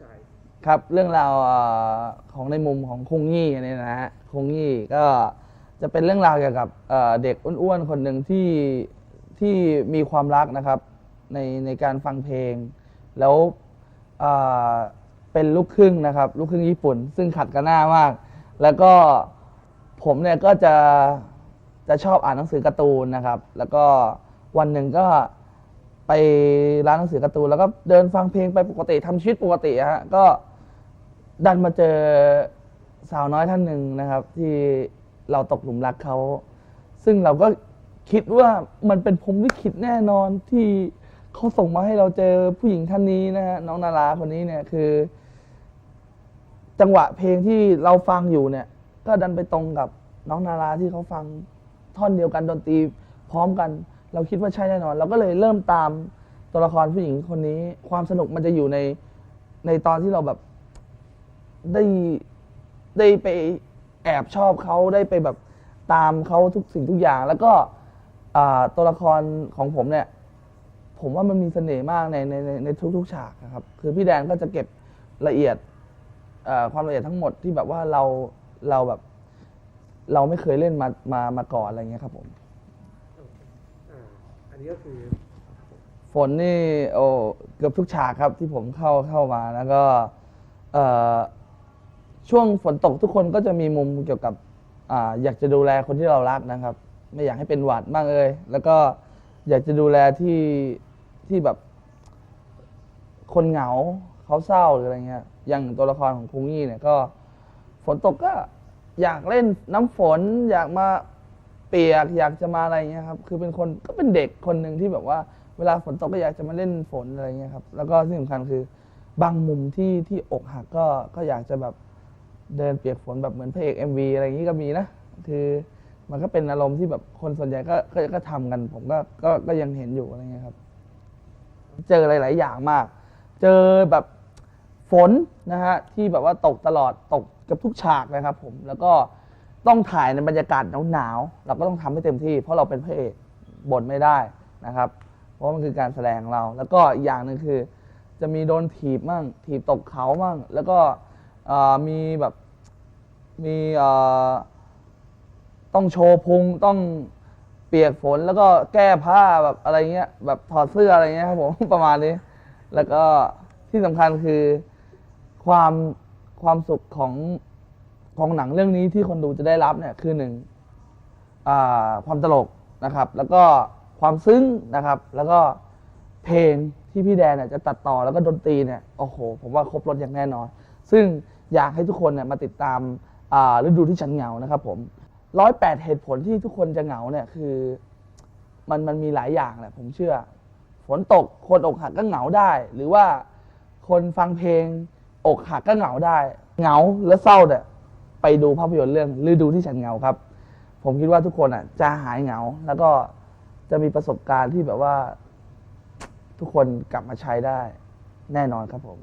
ชาย ครับเรื่องราวของในมุมของคงยี่เนี่ยนะฮะคงยี่ก็จะเป็นเรื่องราวเกี่ยวกับเด็กอ้วนๆคนหนึ่งที่ที่มีความรักนะครับในในการฟังเพลง แล้วเเป็นลูกครึ่งนะครับลูกครึ่งญี่ปุ่น ซึ่งขัดกันหน้ามาก แล้วก็ผมเนี่ยก็จะจะชอบอ่านหนังสือการ์ตูนนะครับ แล้วก็วันหนึ่งก็ ไปร้านหนังสือการ์ตูนแล้วก็เดินฟังเพลงไปปกติทำชีวิตปกติฮะก็ดันมาเจอสาวน้อยท่านหนึ่งนะครับ ที่เราตกหลุมรักเขา ซึ่งเราก็คิดว่ามันเป็นพรหมลิขิตแน่นอนที่เขาส่งมาให้เราเจอผู้หญิงท่านนี้นะฮะน้องนาราคนนี้เนี่ยคือ จังหวะเพลงที่เราฟังอยู่เนี่ย ก็ดันไปตรงกับน้องนาราที่เขาฟังท่อนเดียวกันดนตรีพร้อมกัน เราคิดว่าใช่แน่นอน เราก็เลยเริ่มตามตัวละครผู้หญิงคนนี้ ความสนุกมันจะอยู่ในในตอนที่เราแบบได้ได้ไปแอบชอบเขาได้ไปแบบตามเขาทุกสิ่งทุกอย่าง แล้วก็อ่าตัวละครของผมเนี่ย ผมว่ามันมีเสน่ห์มากในในในในทุกๆฉากนะครับ คือพี่แดนก็จะเก็บละเอียดเอ่อความละเอียดทั้งหมดที่แบบว่าเราเราแบบ เราไม่เคยเล่นมามามาก่อนอะไรเงี้ยครับผม นนี้ก็คือ ฝนนี่โอ้เกือบทุกฉากครับที่ผมเข้าเข้ามาแล้วก็เอ่อช่วงฝนตกทุกคนก็จะมีมุมเกี่ยวกับอ่าอยากจะดูแลคนที่เรารักนะครับ ไม่อยากให้เป็นหวัดบ้างเอ่ยแล้วก็อยากจะดูแลที่ที่แบบ คนเหงาเขาเศร้าหรืออะไรเงี้ยอย่างตัวละครของคุงยี่เนี่ยก็ ฝนตกก็อยากเล่นน้ำฝนอยากมา เปียกอยากจะมาอะไรเงี้ยครับคือเป็นคนก็เป็นเด็กคนหนึ่งที่แบบว่าเวลาฝนตกก็อยากจะมาเล่นฝนอะไรเงี้ยครับแล้วก็ที่สำคัญคือบางมุมที่ที่อกหักก็ก็อยากจะแบบเดินเปียกฝนแบบเหมือนพระเอก MV อะไรอย่างนี้ก็มีนะคือมันก็เป็นอารมณ์ที่แบบคนส่วนใหญ่ก็ก็ก็ทำกัน ผมก็ก็ก็ยังเห็นอยู่อะไรเงี้ยครับ เจอหลาย ๆ อย่างมาก เจอแบบฝนนะฮะที่แบบว่าตกตลอดตกเกับทุกฉากนะครับผมแล้วก็ ต้องถ่ายในบรรยากาศหนาวๆเราก็ต้องทำให้เต็มที่ เพราะเราเป็นพระเอกบ่นไม่ได้นะครับ เพราะมันคือการแสดงเรา แล้วก็อย่างหนึ่งคือ จะมีโดนถีบมั่งถีบตกเขามั่งแล้วก็มีแบบมีต้องโชว์พุงต้องเปียกฝนแล้วก็แก้ผ้าแบบอะไรเงี้ยแบบถอดเสื้ออะไรเงี้ยครับผมประมาณนี้ แล้วก็ที่สำคัญคือความความสุขของ ของหนังเรื่องนี้ที่คนดูจะได้รับเนี่ยคือหนึ่งความตลกนะครับ แล้วก็ความซึ้งนะครับ แล้วก็เพลงที่พี่แดนเนี่ยจะตัดต่อแล้วก็ดนตรีเนี่ยโอ้โห ผมว่าครบรถอย่างแน่นอน ซึ่งอยากให้ทุกคนเนี่ยมาติดตามอ่าฤดูที่ฉันเหงานะครับผมร้อยแปดเหตุผลที่ทุกคนจะเหงาเนี่ยคือมันมันมีหลายอย่างแหละผมเชื่อ ฝนตกคนอกหักก็เหงาได้ หรือว่าคนฟังเพลง อกหักก็เหงาได้ เหงาและเศร้าเนี่ย ไปดูภาพยนตร์เรื่องฤดูที่ฉันเหงาครับ ผมคิดว่าทุกคนอะ จะหายเหงา แล้วก็จะมีประสบการณ์ที่แบบว่า ทุกคนกลับมาใช้ได้ แน่นอนครับผม